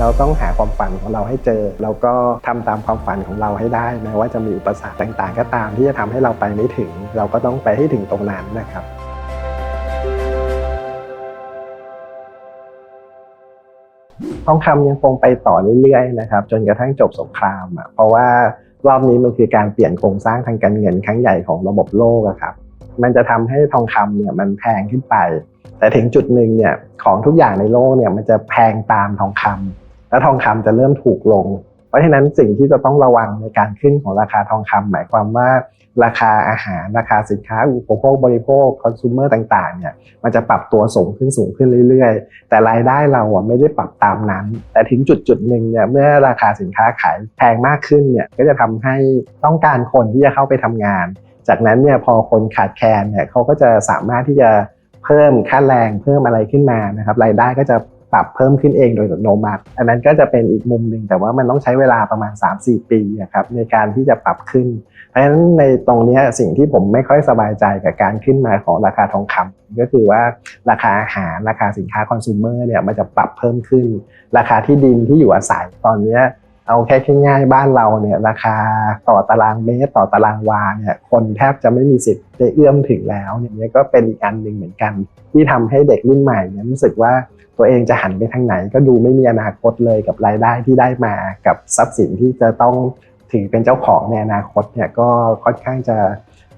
เราต้องหาความฝันของเราให้เจอ แล้วก็ทำตามความฝันของเราให้ได้แม้ว่าจะมีอุปสรรคต่างๆ ก็ตามที่จะทำให้เราไปไม่ถึง เราก็ต้องไปให้ถึงตรงนั้นนะครับทองคำยังคงไปต่อเรื่อยๆนะครับจนกระทั่งจบสงครามอะเพราะว่ารอบนี้มันคือการเปลี่ยนโครงสร้างทางการเงินครั้งใหญ่ของระบบโลกอะครับมันจะทำให้ทองคำเนี่ยมันแพงขึ้นไป แต่ถึงจุดหนึ่งเนี่ยของทุกอย่างในโลกเนี่ยมันจะแพงตามทองคำ และทองคำจะเริ่มถูกลง เพราะฉะนั้นสิ่งที่จะต้องระวังในการขึ้นของราคาทองคำหมายความว่าราคาอาหารราคาสินค้าอุปโภคบริโภคคอน sumer ต่างๆเนี่ยมันจะปรับตัวสูงขึ้นสูงขึ้นเรื่อยๆ แต่รายได้เราอะไม่ได้ปรับตามนั้น แต่ถึงจุดจุดหนึ่งเนี่ยเมื่อราคาสินค้าขายแพงมากขึ้นเนี่ยก็จะทำให้ต้องการคนที่จะเข้าไปทำงาน จากนั้นเนี่ยพอคนขาดแคลนเนี่ยเขาก็จะสามารถที่จะเพิ่มค่าแรงเพิ่มอะไรขึ้นมานะครับรายได้ก็จะ ปรับเพิ่มขึ้นเองโดยอัตโนมัติ อันนั้นก็จะเป็นอีกมุมหนึ่งแต่ว่ามันต้องใช้เวลาประมาณ 3-4 ปีนะครับในการที่จะปรับขึ้น เพราะฉะนั้นในตรงนี้สิ่งที่ผมไม่ค่อยสบายใจกับการขึ้นมาของราคาทองคำก็คือว่าราคาอาหารราคาสินค้าคอน sumer เนี่ยมันจะปรับเพิ่มขึ้น ราคาที่ดินที่อยู่อาศัยตอนนี้ เอาแค่ง่ายๆบ้านเราเนี่ยราคาต่อตารางเมตรต่อตารางวาเนี่ยคนแทบจะไม่มีสิทธิ์ได้เอื้อมถึงแล้วเนี่ยเนี่ยก็เป็นอีกอันหนึ่งเหมือนกัน ที่ทำให้เด็กรุ่นใหม่เนี่ยรู้สึกว่าตัวเองจะหันไปทางไหน ก็ดูไม่มีอนาคตเลยกับรายได้ที่ได้มากับทรัพย์สินที่จะต้องถือเป็นเจ้าของในอนาคตเนี่ยก็ค่อนข้างจะ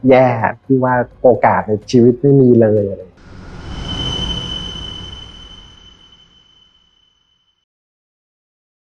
แย่ที่ว่าโอกาสในชีวิตไม่มีเลย